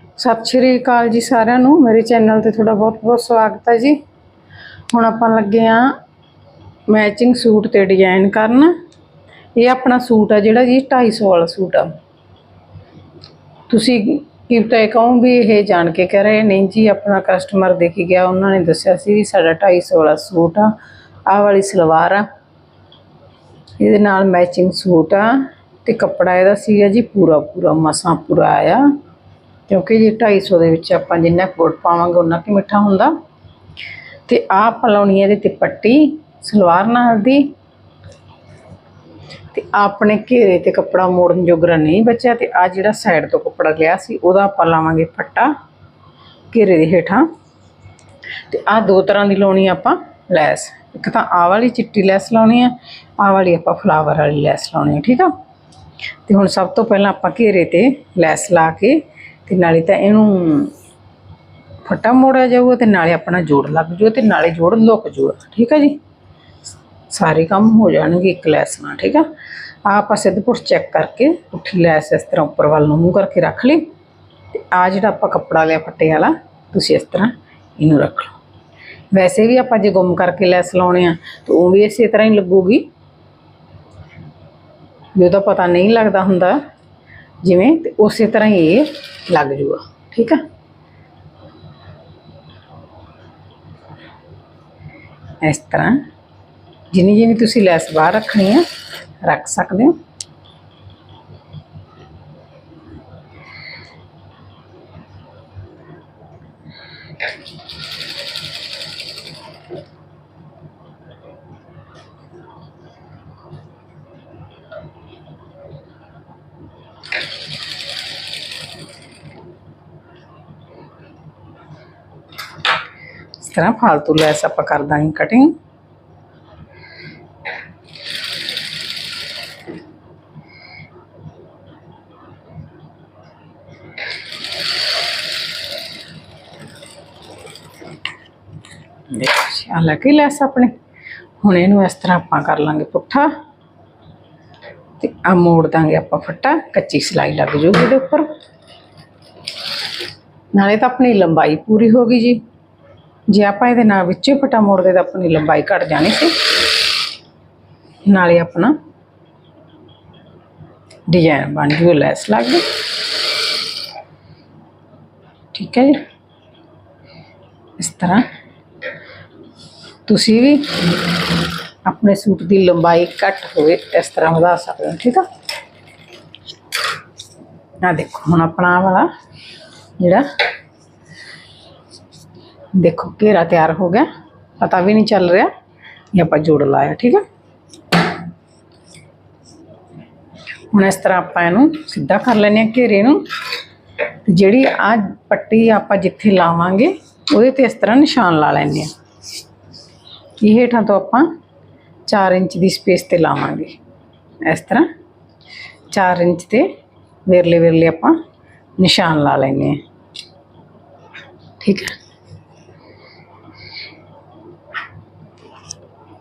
ਸਤਿ ਸ਼੍ਰੀ ਅਕਾਲ ਜੀ ਸਾਰਿਆਂ ਨੂੰ। ਮੇਰੇ ਚੈਨਲ ਤੇ ਤੁਹਾਡਾ ਬਹੁਤ-ਬਹੁਤ ਸਵਾਗਤ ਹੈ ਜੀ। ਹੁਣ ਆਪਾਂ ਲੱਗੇ ਆ ਮੈਚਿੰਗ ਸੂਟ ਤੇ ਡਿਜ਼ਾਈਨ ਕਰਨ। ਇਹ ਆਪਣਾ ਸੂਟ ਆ ਜਿਹੜਾ ਜੀ 250 ਵਾਲਾ ਸੂਟ ਆ। ਤੁਸੀਂ ਕੀ ਪਤਾ ਕਹੋ ਵੀ ਇਹ ਜਾਣ ਕੇ ਕਹਿ ਰਹੇ, ਨਹੀਂ ਜੀ, ਆਪਣਾ ਕਸਟਮਰ ਦੇ ਕੇ ਗਿਆ, ਉਹਨਾਂ ਨੇ ਦੱਸਿਆ ਸੀ ਵੀ ਸਾਡਾ 250 ਵਾਲਾ ਸੂਟ ਆ, ਆਹ ਵਾਲੀ ਸਲਵਾਰ ਆ। ਇਹਦੇ ਨਾਲ ਮੈਚਿੰਗ ਸੂਟ ਆ ਤੇ ਕੱਪੜਾ ਇਹਦਾ ਸੀਗਾ ਜੀ ਪੂਰਾ ਪੂਰਾ ਮਸਾਂ ਪੂਰਾ ਆਇਆ। ਕਿਉਂਕਿ ਜੀ 250 ਦੇ ਵਿੱਚ ਆਪਾਂ ਜਿੰਨਾ ਕੋਟ ਪਾਵਾਂਗੇ ਉਨਾ ਕੀ ਮਿੱਠਾ ਹੁੰਦਾ। ਤੇ ਆਹ ਆਪਾਂ ਲਾਉਣੀ ਹੈ ਇਹਦੇ ਤੇ ਪੱਟੀ, ਸਲਵਾਰ ਨਾਲ ਦੀ। ਤੇ ਆਪਣੇ ਘੇਰੇ ਤੇ ਕੱਪੜਾ ਮੋੜਨ ਜੋਗਰਾ ਨਹੀਂ ਬਚਿਆ ਤੇ ਆ ਜਿਹੜਾ ਸਾਈਡ ਤੋਂ ਕੱਪੜਾ ਲਿਆ ਸੀ, ਉਹਦਾ ਆਪਾਂ ਲਾਵਾਂਗੇ ਫੱਟਾ ਘੇਰੇ ਦੇ ਹੇਠਾਂ। ਤੇ ਆ ਦੋ ਤਰ੍ਹਾਂ ਦੀ ਲਾਉਣੀ ਆਪਾਂ, ਲੈਸ। ਇੱਕ ਤਾਂ ਆ ਵਾਲੀ ਚਿੱਟੀ ਲੈਸ ਲਾਉਣੀ ਆ ਆ ਵਾਲੀ ਆਪਾਂ ਫਲਾਵਰ ਵਾਲੀ ਲੈਸ ਲਾਉਣੀ ਆ, ਠੀਕ ਆ? ਤੇ ਹੁਣ ਸਭ ਤੋਂ ਪਹਿਲਾਂ ਆਪਾਂ ਘੇਰੇ ਤੇ ਲੈਸ ਲਾ ਕੇ ਤੇ ਨਾਲੇ ਤਾਂ ਇਹਨੂੰ ਫੱਟਾ ਮੋੜਿਆ ਜਾਊਗਾ ਤੇ ਨਾਲੇ ਆਪਣਾ ਜੋੜ ਲੱਗ ਜਾਊਗਾ ਤੇ ਨਾਲੇ ਜੋੜ ਲੁੱਕ ਜਾਊਗਾ, ਠੀਕ ਆ ਜੀ? ਸਾਰੇ ਕੰਮ ਹੋ ਜਾਣਗੇ ਇੱਕ ਲੈਸ ਨਾਲ, ਠੀਕ ਆ? ਆ ਆਪਾਂ ਸਿੱਧਪੁਰ ਚੈੱਕ ਕਰਕੇ ਪੁੱਠੀ ਲੈਸ ਇਸ ਤਰ੍ਹਾਂ ਉੱਪਰ ਵੱਲ ਨੂੰ ਮੂੰਹ ਕਰਕੇ ਰੱਖ ਲਈ ਤੇ ਆ ਜਿਹੜਾ ਆਪਾਂ ਕੱਪੜਾ ਲਿਆ ਫੱਟੇ ਵਾਲਾ, ਤੁਸੀਂ ਇਸ ਤਰ੍ਹਾਂ ਇਹਨੂੰ ਰੱਖ ਲਓ। ਵੈਸੇ ਵੀ ਆਪਾਂ ਜੇ ਗੁੰਮ ਕਰਕੇ ਲੈਸ ਲਾਉਣੇ ਆ, ਤਾਂ ਉਹ ਵੀ ਇਸੇ ਤਰ੍ਹਾਂ ਹੀ ਲੱਗੂਗੀ। ਵੀ ਉਹਦਾ ਪਤਾ ਨਹੀਂ ਲੱਗਦਾ ਹੁੰਦਾ ਜਿਵੇਂ ਤੇ ਉਸੇ ਤਰ੍ਹਾਂ ਹੀ ਇਹ ਲੱਗ ਜੂਗਾ ਠੀਕ ਆ ਇਸ ਤਰ੍ਹਾਂ ਜਿੰਨੀ ਜਿੰਨੀ ਤੁਸੀਂ ਲੈਸ ਬਾਹਰ ਰੱਖਣੀ ਆ ਰੱਖ ਸਕਦੇ ਹੋ ਇਸ ਤਰ੍ਹਾਂ ਫਾਲਤੂ ਲੈਸ ਆਪਾਂ ਕਰ ਦਾਂਗੇ ਕਟਿੰਗ ਦੇਖੋ, ਆ ਲੱਗੀ ਲੈਸ ਆਪਣੇ। ਹੁਣ ਇਹਨੂੰ ਇਸ ਤਰ੍ਹਾਂ ਆਪਾਂ ਕਰ ਲਾਂਗੇ ਪੁੱਠਾ। ਤੇ ਆ ਮੋੜ ਦਾਂਗੇ ਆਪਾਂ ਫੱਟਾ, ਕੱਚੀ ਸਿਲਾਈ ਲੱਗ ਜੂਗੀ ਇਹਦੇ ਉੱਪਰ। ਨਾਲੇ ਤਾਂ ਆਪਣੀ ਲੰਬਾਈ ਪੂਰੀ ਹੋ ਗਈ ਜੀ। ਜੇ ਆਪਾਂ ਇਹਦੇ ਨਾਲ ਵਿੱਚੇ ਫਟਾ ਮੋੜਦੇ ਤਾਂ ਆਪਣੀ ਲੰਬਾਈ ਘਟ ਜਾਣੀ ਸੀ। ਨਾਲੇ ਆਪਣਾ ਡਿਜ਼ਾਈਨ ਬਣ ਜੂ ਲੈਸ ਲੱਗ ਗਈ। ਠੀਕ ਹੈ ਜੀ। ਇਸ ਤਰ੍ਹਾਂ ਤੁਸੀਂ ਵੀ ਆਪਣੇ ਸੂਟ ਦੀ ਲੰਬਾਈ ਘੱਟ ਹੋਵੇ, ਇਸ ਤਰ੍ਹਾਂ ਵਧਾ ਸਕਦੇ ਹੋ, ਠੀਕ ਆ? ਨਾ ਦੇਖੋ, ਹੁਣ ਆਪਣਾ ਵਾਲਾ ਜਿਹੜਾ ਦੇਖੋ ਘੇਰਾ ਤਿਆਰ ਹੋ ਗਿਆ। ਪਤਾ ਵੀ ਨਹੀਂ ਚੱਲ ਰਿਹਾ ਇਹ ਆਪਾਂ ਜੋੜ ਲਾਇਆ, ਠੀਕ ਹੈ ਹੁਣ ਇਸ ਤਰ੍ਹਾਂ ਆਪਾਂ ਇਹਨੂੰ ਸਿੱਧਾ ਕਰ ਲੈਨੇ ਆ ਘੇਰੇ ਨੂੰ। ਜਿਹੜੀ ਆ ਪੱਟੀ ਆਪਾਂ ਜਿੱਥੇ ਲਾਵਾਂਗੇ, ਉਹਦੇ ਤੇ ਇਸ ਤਰ੍ਹਾਂ ਨਿਸ਼ਾਨ ਲਾ ਲੈਨੇ ਆ ਇਹ ਹੇਠਾਂ ਤੋਂ ਆਪਾਂ 4 ਇੰਚ ਦੀ ਸਪੇਸ ਤੇ ਲਾਵਾਂਗੇ। ਇਸ ਤਰ੍ਹਾਂ 4 ਇੰਚ ਤੇ ਵਿਰਲੇ ਵਿਰਲੇ ਆਪਾਂ ਨਿਸ਼ਾਨ ਲਾ ਲੈਨੇ ਆ ਠੀਕ ਹੈ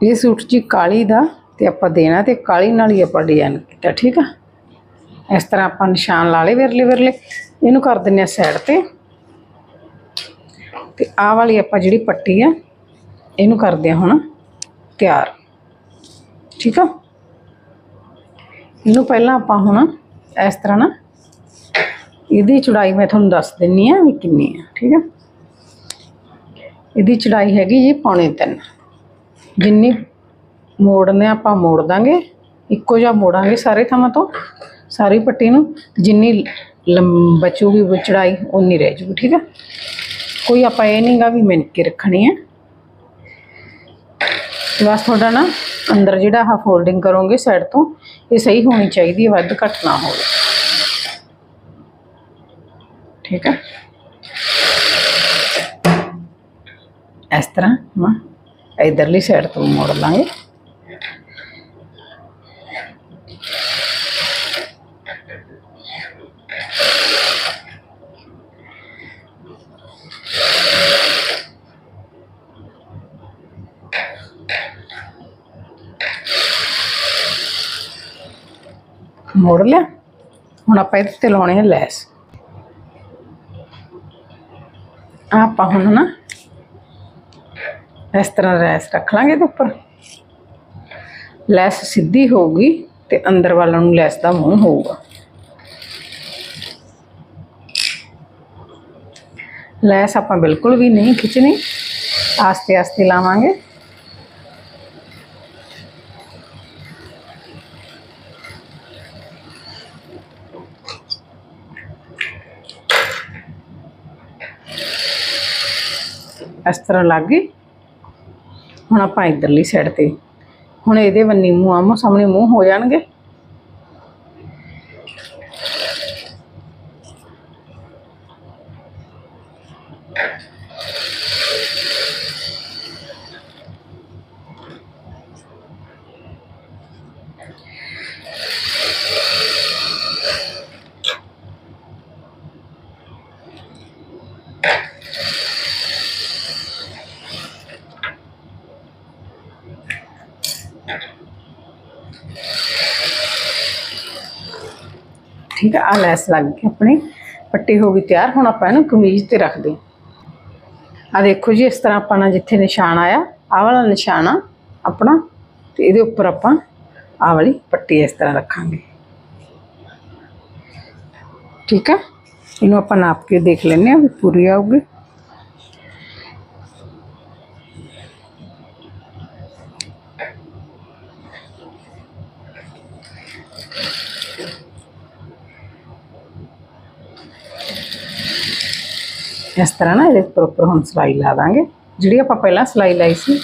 ਇਹ ਸੂਟ ਜੀ ਕਾਲੀ ਦਾ ਤੇ ਆਪਾਂ ਦੇਣਾ ਤੇ ਕਾਲੀ ਨਾਲ ਹੀ ਆਪਾਂ ਡਿਜ਼ਾਈਨ ਕੀਤਾ, ਠੀਕ ਆ? ਇਸ ਤਰ੍ਹਾਂ ਆਪਾਂ ਨਿਸ਼ਾਨ ਲਾ ਲਏ ਵਿਰਲੇ ਵਿਰਲੇ। ਇਹਨੂੰ ਕਰ ਦਿੰਨੇ ਆ ਸਾਈਡ ਤੇ। ਤੇ ਆਹ ਵਾਲੀ ਆਪਾਂ ਜਿਹੜੀ ਪੱਟੀ ਆ, ਇਹਨੂੰ ਕਰਦੇ ਆ ਹੁਣ ਤਿਆਰ। ਠੀਕ ਆ? ਇਹਨੂੰ ਪਹਿਲਾਂ ਆਪਾਂ ਹੁਣ ਇਸ ਤਰ੍ਹਾਂ ਨਾ ਇਹਦੀ ਚੌੜਾਈ ਮੈਂ ਤੁਹਾਨੂੰ ਦੱਸ ਦਿੰਨੀ ਆ ਵੀ ਕਿੰਨੀ ਆ, ਠੀਕ ਆ? ਇਹਦੀ ਚੜਾਈ ਹੈਗੀ ਜੀ ਪੌਣੇ 3 ਜਿੰਨੀ ਮੋੜਨੇ ਆਪਾਂ ਮੋੜ ਦਾਂਗੇ, ਇੱਕੋ ਜਿਹਾ ਮੋੜਾਂਗੇ ਸਾਰੇ ਥਾਵਾਂ ਤੋਂ, ਸਾਰੀ ਪੱਟੀ ਨੂੰ ਜਿੰਨੀ ਲੰਬ ਬਚੂਗੀ ਚੜਾਈ ਉਨੀ ਰਹਿ ਜੂਗੀ, ਠੀਕ ਹੈ? ਕੋਈ ਆਪਾਂ ਇਹ ਨਹੀਂਗਾ ਵੀ ਮਿਣ ਕੇ ਰੱਖਣੀ ਹੈ। ਬਸ ਤੁਹਾਡਾ ਨਾ ਅੰਦਰ ਜਿਹੜਾ ਆਹ ਫੋਲਡਿੰਗ ਕਰੋਗੇ ਸਾਈਡ ਤੋਂ, ਇਹ ਸਹੀ ਹੋਣੀ ਚਾਹੀਦੀ ਹੈ, ਵੱਧ ਘੱਟ ਨਾ ਹੋਵੇ। ਠੀਕ ਹੈ? ਇਸ ਤਰ੍ਹਾਂ ਹਾਂ ਇਧਰਲੀ ਸਾਈਡ ਤੋਂ ਮੋੜ ਲਾਂਗੇ ਮੋੜ ਲਿਆ ਹੁਣ ਆਪਾਂ ਇਹਦੇ ਤੇ ਲਾਉਣੇ ਆ ਲੈਸ ਆਹ ਆਪਾਂ ਹੁਣ ਨਾ ਇਸ ਤਰ੍ਹਾਂ ਲੈਸ ਰੱਖ ਲਾਂਗੇ ਇਹਦੇ ਉੱਪਰ। ਲੈਸ ਸਿੱਧੀ ਹੋਊਗੀ ਤੇ ਅੰਦਰ ਵੱਲ ਨੂੰ ਲੈਸ ਦਾ ਮੂੰਹ ਹੋਊਗਾ। ਲੈਸ ਆਪਾਂ ਬਿਲਕੁਲ ਵੀ ਨਹੀਂ ਖਿੱਚਣੀ। ਆਸਤੇ ਆਸਤੇ ਲਾਵਾਂਗੇ। ਇਸ ਤਰ੍ਹਾਂ ਲੱਗ ਗਈ। ਹੁਣ ਆਪਾਂ ਇਧਰਲੀ ਸਾਈਡ ਤੇ। ਹੁਣ ਇਹਦੇ ਬੰਨੀ ਮੂੰਹ ਆਮੋ ਸਾਹਮਣੇ ਮੂੰਹ ਹੋ ਜਾਣਗੇ। ਆ ਲੈਸ ਲੱਗ ਗਈ ਆਪਣੀ, ਪੱਟੀ ਹੋ ਗਈ ਤਿਆਰ, ਹੁਣ ਆਪਾਂ ਇਹਨੂੰ ਕਮੀਜ਼ ਤੇ ਰੱਖਦੇ ਆ ਦੇਖੋ ਜੀ, ਇਸ ਤਰ੍ਹਾਂ ਆਪਾਂ ਨਾਲ ਜਿੱਥੇ ਨਿਸ਼ਾਨ ਆਇਆ, ਆਹ ਵਾਲਾ ਨਿਸ਼ਾਨ ਆ ਆਪਣਾ, ਤੇ ਇਹਦੇ ਉੱਪਰ ਆਪਾਂ ਆਹ ਵਾਲੀ ਪੱਟੀ ਇਸ ਤਰ੍ਹਾਂ ਰੱਖਾਂਗੇ। ਠੀਕ ਆ? ਇਹਨੂੰ ਆਪਾਂ ਨਾਪ ਕੇ ਦੇਖ ਲੈਂਦੇ ਆ ਵੀ ਪੂਰੀ ਆਊਗੀ। ਇਸ ਤਰ੍ਹਾਂ ਨਾ ਇਹਦੇ ਉੱਪਰ ਉੱਪਰ ਹੁਣ ਸਿਲਾਈ ਲਾ ਦਾਂਗੇ। ਜਿਹੜੀ ਆਪਾਂ ਪਹਿਲਾਂ ਸਿਲਾਈ ਲਾਈ ਸੀ,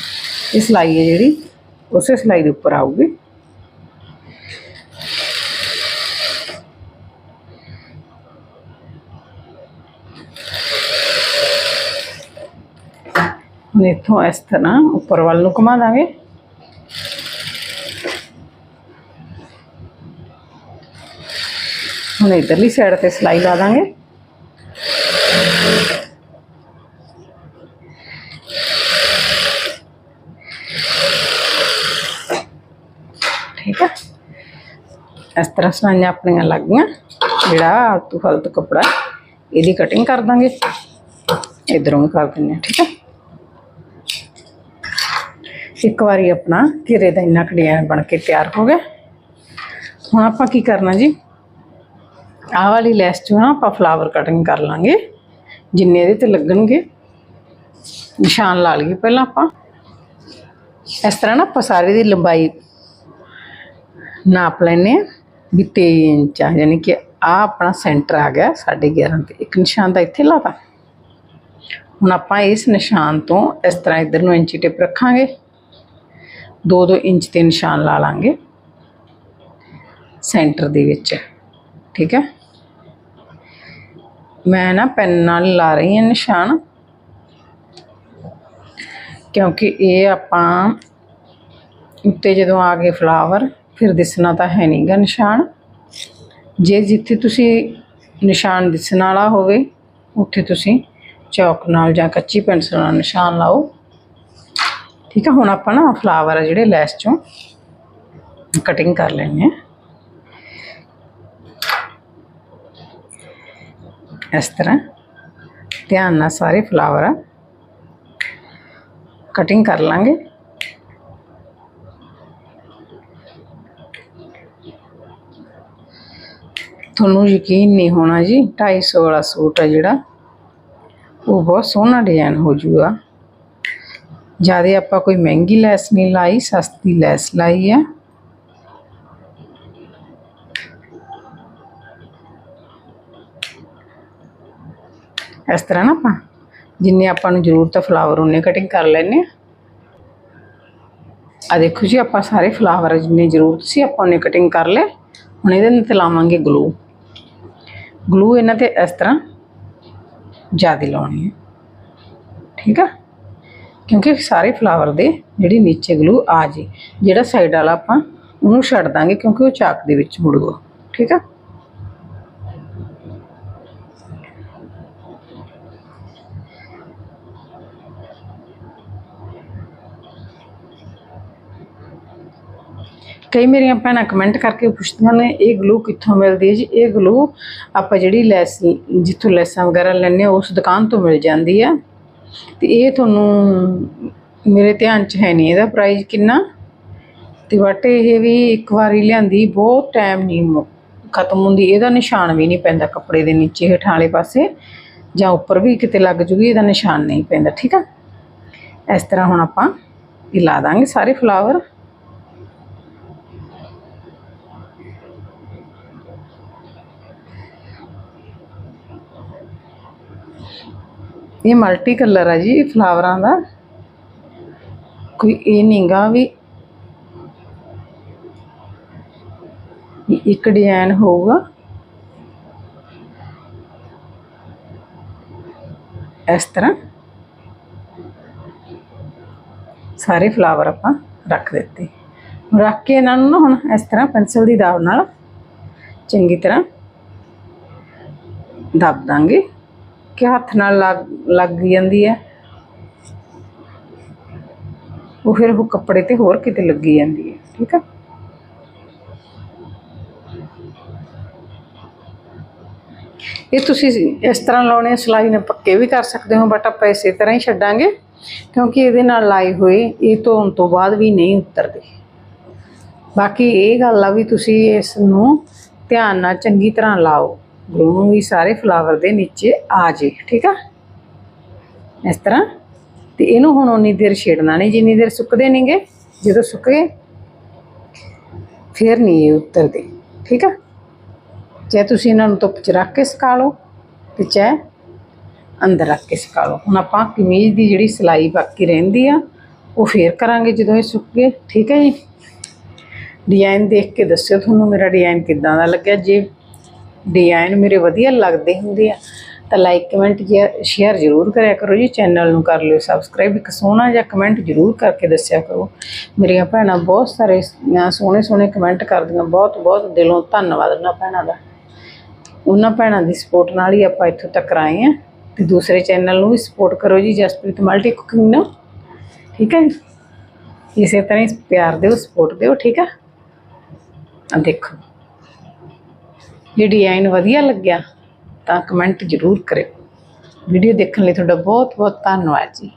ਇਹ ਸਿਲਾਈ ਹੈ ਜਿਹੜੀ, ਉਸੇ ਸਿਲਾਈ ਦੇ ਉੱਪਰ ਆਊਗੀ। ਹੁਣ ਇੱਥੋਂ ਇਸ ਤਰ੍ਹਾਂ ਉੱਪਰ ਵੱਲ ਨੂੰ ਘੁਮਾ ਦਾਂਗੇ। ਹੁਣ ਇਧਰਲੀ ਸਾਈਡ ਤੇ ਸਿਲਾਈ ਲਾ ਦਾਂਗੇ ਠੀਕ ਹੈ ਇਸ ਤਰ੍ਹਾਂ ਸਲਾਈਆਂ ਆਪਣੀਆਂ ਲੱਗ ਗਈਆਂ। ਜਿਹੜਾ ਆਲਤੂ ਫਾਲਤੂ ਕੱਪੜਾ ਇਹਦੀ ਕਟਿੰਗ ਕਰ ਦਾਂਗੇ। ਇਧਰੋਂ ਵੀ ਕਰ ਦਿੰਦੇ ਹਾਂ, ਠੀਕ ਹੈ। ਇੱਕ ਵਾਰੀ ਆਪਣਾ ਘੇਰੇ ਦਾ ਇੰਨਾ ਡਿਜ਼ਾਈਨ ਬਣ ਕੇ ਤਿਆਰ ਹੋ ਗਿਆ। ਹੁਣ ਆਪਾਂ ਕੀ ਕਰਨਾ ਜੀ? ਆਹ ਵਾਲੀ ਲੈਸ ਚੋਂ ਨਾ ਆਪਾਂ ਫਲਾਵਰ ਕਟਿੰਗ ਕਰ ਲਾਂਗੇ। ਜਿੰਨੇ ਇਹਦੇ ਤੇ ਲੱਗਣਗੇ, ਨਿਸ਼ਾਨ ਲਾ ਲਈਏ ਪਹਿਲਾਂ ਆਪਾਂ। ਇਸ ਤਰ੍ਹਾਂ ਨਾ ਆਪਾਂ ਸਾਰੇ ਦੀ ਲੰਬਾਈ ਨਾਪ ਲੈਨੇ ਆ ਵੀ 23 ਇੰਚ ਆ ਯਾਨੀ ਕਿ ਆ ਆਪਣਾ ਸੈਂਟਰ ਆ ਗਿਆ 11.5 ਤੇ। ਇੱਕ ਨਿਸ਼ਾਨ ਤਾਂ ਇੱਥੇ ਲਾਤਾ। ਹੁਣ ਆਪਾਂ ਇਸ ਨਿਸ਼ਾਨ ਤੋਂ ਇਸ ਤਰ੍ਹਾਂ ਇਧਰ ਨੂੰ ਇੰਚੀ ਟਿਪ ਰੱਖਾਂਗੇ। 2-2 ਇੰਚ ਤੇ ਨਿਸ਼ਾਨ ਲਾ ਲਾਂਗੇ ਸੈਂਟਰ ਦੇ ਵਿੱਚ, ਠੀਕ ਹੈ? ਮੈਂ ਨਾ ਪੈਨ ਨਾਲ ਲਾ ਰਹੀ ਹਾਂ ਨਿਸ਼ਾਨ, ਕਿਉਂਕਿ ਇਹ ਆਪਾਂ ਉੱਤੇ ਜਦੋਂ ਆ ਗਏ ਫਲਾਵਰ ਫਿਰ ਦਿਸਣਾ ਤਾਂ ਹੈ ਨਹੀਂਗਾ ਨਿਸ਼ਾਨ। ਜੇ ਜਿੱਥੇ ਤੁਸੀਂ ਨਿਸ਼ਾਨ ਦਿਸਣ ਵਾਲਾ ਹੋਵੇ, ਉੱਥੇ ਤੁਸੀਂ ਚੌਕ ਨਾਲ ਜਾਂ ਕੱਚੀ ਪੈਨਸਲ ਨਾਲ ਨਿਸ਼ਾਨ ਲਾਓ। ਠੀਕ ਹੈ ਹੁਣ ਆਪਾਂ ਨਾ ਫਲਾਵਰ ਆ ਜਿਹੜੇ ਲੈਸ ਚੋਂ ਕਟਿੰਗ ਕਰ ਲੈਣੇ ਹੈ। ਇਸ ਤਰ੍ਹਾਂ ਧਿਆਨ ਨਾਲ ਸਾਰੇ ਫਲਾਵਰ ਕਟਿੰਗ ਕਰ ਲਾਂਗੇ। ਤੁਹਾਨੂੰ ਯਕੀਨ ਨਹੀਂ ਹੋਣਾ ਜੀ 250 ਵਾਲਾ ਸੂਟ ਆ ਜਿਹੜਾ। ਉਹ ਬਹੁਤ ਸੋਹਣਾ ਡਿਜ਼ਾਈਨ ਹੋ ਜੂਗਾ। ਜ਼ਿਆਦਾ ਆਪਾਂ ਕੋਈ ਮਹਿੰਗੀ ਲੈਸ ਨਹੀਂ ਲਾਈ, ਸਸਤੀ ਲੈਸ ਲਾਈ ਹੈ। ਇਸ ਤਰ੍ਹਾਂ ਨਾ ਆਪਾਂ, ਜਿੰਨੇ ਆਪਾਂ ਨੂੰ ਜ਼ਰੂਰਤ ਹੈ ਫਲਾਵਰ ਉਹਨੇ ਕਟਿੰਗ ਕਰ ਲੈਣੇ ਆ ਆ ਦੇਖੋ ਜੀ, ਆਪਾਂ ਸਾਰੇ ਫਲਾਵਰ ਜਿੰਨੇ ਜ਼ਰੂਰਤ ਸੀ, ਆਪਾਂ ਉਹਨੇ ਕਟਿੰਗ ਕਰ ਲਏ। ਹੁਣ ਇਹਦੇ ਤੇ ਲਾਵਾਂਗੇ ਗਲੂ ਗਲੂ ਇਹਨਾਂ ਤੇ ਇਸ ਤਰ੍ਹਾਂ ਜ਼ਿਆਦਾ ਲਾਉਣੀ ਹੈ। ਠੀਕ ਆ? ਕਿਉਂਕਿ ਸਾਰੇ ਫਲਾਵਰ ਦੇ ਜਿਹੜੀ ਨੀਚੇ ਗਲੂ ਆ ਜੇ, ਜਿਹੜਾ ਸਾਈਡ ਵਾਲਾ ਆਪਾਂ ਉਹਨੂੰ ਛੱਡ ਦਾਂਗੇ ਕਿਉਂਕਿ ਉਹ ਚਾਕ ਦੇ ਵਿੱਚ ਮੁੜੂਗਾ ਠੀਕ ਆ? ਕਈ ਮੇਰੀਆਂ ਭੈਣਾਂ ਕਮੈਂਟ ਕਰਕੇ ਪੁੱਛਦੀਆਂ ਨੇ, ਇਹ ਗਲੂ ਕਿੱਥੋਂ ਮਿਲਦੀ ਹੈ ਜੀ? ਇਹ ਗਲੂ ਆਪਾਂ ਜਿਹੜੀ ਲੈਸ, ਜਿੱਥੋਂ ਲੈਸਾਂ ਵਗੈਰਾ ਲੈਂਦੇ ਹਾਂ, ਉਸ ਦੁਕਾਨ ਤੋਂ ਮਿਲ ਜਾਂਦੀ ਆ ਤੇ ਇਹ ਤੁਹਾਨੂੰ ਮੇਰੇ ਧਿਆਨ 'ਚ ਹੈ ਨਹੀਂ ਇਹਦਾ ਪ੍ਰਾਈਸ ਕਿੰਨਾ। ਤੇ ਬਟ ਇਹ ਵੀ ਇੱਕ ਵਾਰੀ ਲਿਆਂਦੀ, ਬਹੁਤ ਟਾਈਮ ਨਹੀਂ ਮੁ- ਖਤਮ ਹੁੰਦੀ। ਇਹਦਾ ਨਿਸ਼ਾਨ ਵੀ ਨਹੀਂ ਪੈਂਦਾ ਕੱਪੜੇ ਦੇ ਨੀਚੇ ਹੇਠਾਂ ਵਾਲੇ ਪਾਸੇ। ਜਾਂ ਉੱਪਰ ਵੀ ਕਿਤੇ ਲੱਗ ਜੂਗੀ, ਇਹਦਾ ਨਿਸ਼ਾਨ ਨਹੀਂ ਪੈਂਦਾ, ਠੀਕ ਆ? ਇਸ ਤਰ੍ਹਾਂ ਹੁਣ ਆਪਾਂ ਇਹ ਲਾ ਦਾਂਗੇ ਸਾਰੇ ਫਲਾਵਰ ਇਹ ਮਲਟੀ ਕਲਰ ਆ ਜੀ ਫਲਾਵਰਾਂ ਦਾ। ਕੋਈ ਇਹ ਨਹੀਂਗਾ ਵੀ ਇੱਕ ਡਿਜ਼ਾਈਨ ਹੋਊਗਾ। ਇਸ ਤਰ੍ਹਾਂ ਸਾਰੇ ਫਲਾਵਰ ਆਪਾਂ ਰੱਖ ਦਿੱਤੇ। ਰੱਖ ਕੇ ਇਹਨਾਂ ਨੂੰ ਨਾ ਹੁਣ ਇਸ ਤਰ੍ਹਾਂ ਪੈਨਸਲ ਦੀ ਦਾਬ ਨਾਲ ਚੰਗੀ ਤਰ੍ਹਾਂ ਦਬ ਦਾਂਗੇ। ਕਿ ਹੱਥ ਨਾਲ ਲੱਗ ਲੱਗ ਜਾਂਦੀ ਹੈ। ਉਹ ਫਿਰ ਉਹ ਕੱਪੜੇ ਤੇ ਹੋਰ ਕਿਤੇ ਲੱਗੀ ਜਾਂਦੀ ਹੈ ਠੀਕ ਹੈ। ਇਹ ਤੁਸੀਂ ਇਸ ਤਰ੍ਹਾਂ ਲਾਉਣੇ ਆ, ਸਿਲਾਈ ਨੇ ਪੱਕੇ ਵੀ ਕਰ ਸਕਦੇ ਹੋ ਬਟ ਆਪਾਂ ਇਸੇ ਤਰ੍ਹਾਂ ਹੀ ਛੱਡਾਂਗੇ ਕਿਉਂਕਿ ਇਹਦੇ ਨਾਲ ਲਾਏ ਹੋਏ ਇਹ ਧੋਣ ਤੋਂ ਬਾਅਦ ਵੀ ਨਹੀਂ ਉਤਰਦੇ। ਬਾਕੀ ਇਹ ਗੱਲ ਆ ਵੀ ਤੁਸੀਂ ਇਸ ਨੂੰ ਧਿਆਨ ਨਾਲ ਚੰਗੀ ਤਰ੍ਹਾਂ ਲਾਓ। ਗਲੂ ਵੀ ਸਾਰੇ ਫਲਾਵਰ ਦੇ ਨੀਚੇ ਆ ਜੇ, ਠੀਕ ਆ? ਇਸ ਤਰ੍ਹਾਂ। ਤੇ ਇਹਨੂੰ ਹੁਣ ਉਨੀ ਦੇਰ ਛੇੜਨਾ ਨਹੀਂ, ਜਿੰਨੀ ਦੇਰ ਸੁੱਕਦੇ ਨਹੀਂਗੇ ਜਦੋਂ ਸੁੱਕ ਗਏ, ਫਿਰ ਨਹੀਂ ਇਹ ਉਤਰਦੇ, ਠੀਕ ਆ? ਚਾਹੇ ਤੁਸੀਂ ਇਹਨਾਂ ਨੂੰ ਧੁੱਪ 'ਚ ਰੱਖ ਕੇ ਸੁਕਾ ਲਓ ਤੇ ਚਾਹੇ ਅੰਦਰ ਰੱਖ ਕੇ ਸੁਕਾ ਲਓ। ਹੁਣ ਆਪਾਂ ਕਮੀਜ਼ ਦੀ ਜਿਹੜੀ ਸਿਲਾਈ ਬਾਕੀ ਰਹਿੰਦੀ ਆ, ਉਹ ਫੇਰ ਕਰਾਂਗੇ ਜਦੋਂ ਇਹ ਸੁੱਕ ਗਏ, ਠੀਕ ਹੈ ਜੀ? ਡਿਜ਼ਾਈਨ ਦੇਖ ਕੇ ਦੱਸਿਓ ਤੁਹਾਨੂੰ ਮੇਰਾ ਡਿਜ਼ਾਈਨ ਕਿੱਦਾਂ ਦਾ ਲੱਗਿਆ। ਜੇ ਡਿਜ਼ਾਈਨ ਮੇਰੇ ਵਧੀਆ ਲੱਗਦੇ ਹੁੰਦੇ ਆ, ਤਾਂ ਲਾਈਕ ਕਮੈਂਟ ਸ਼ੇਅਰ ਜ਼ਰੂਰ ਕਰਿਆ ਕਰੋ ਜੀ ਚੈਨਲ ਨੂੰ ਕਰ ਲਿਓ ਸਬਸਕ੍ਰਾਈਬ ਇੱਕ ਸੋਹਣਾ ਜਿਹਾ ਕਮੈਂਟ ਜ਼ਰੂਰ ਕਰਕੇ ਦੱਸਿਆ ਕਰੋ। ਮੇਰੀਆਂ ਭੈਣਾਂ ਬਹੁਤ ਸਾਰੇ ਸੋਹਣੇ ਸੋਹਣੇ ਕਮੈਂਟ ਕਰਦੀਆਂ, ਬਹੁਤ ਬਹੁਤ ਦਿਲੋਂ ਧੰਨਵਾਦ ਉਹਨਾਂ ਭੈਣਾਂ ਦਾ। ਉਹਨਾਂ ਭੈਣਾਂ ਦੀ ਸਪੋਰਟ ਨਾਲ ਹੀ ਆਪਾਂ ਇੱਥੋਂ ਤੱਕ ਆਏ ਆ ਤੇ ਦੂਸਰੇ ਚੈਨਲ ਨੂੰ ਵੀ ਸਪੋਰਟ ਕਰੋ ਜੀ, ਜਸਪ੍ਰੀਤ ਮਲਟੀ ਕੁਕਿੰਗ ਨੂੰ। ਠੀਕ ਹੈ ਜੀ? ਇਸੇ ਤਰ੍ਹਾਂ ਹੀ ਪਿਆਰ ਦਿਓ ਸਪੋਰਟ ਦਿਓ, ਠੀਕ ਆ? ਆ ਦੇਖੋ। ਜੇ ਡਿਜ਼ਾਈਨ ਵਧੀਆ ਲੱਗਿਆ ਤਾਂ ਕਮੈਂਟ ਜ਼ਰੂਰ ਕਰਿਓ। ਵੀਡੀਓ ਦੇਖਣ ਲਈ ਤੁਹਾਡਾ ਬਹੁਤ ਬਹੁਤ ਧੰਨਵਾਦ ਜੀ।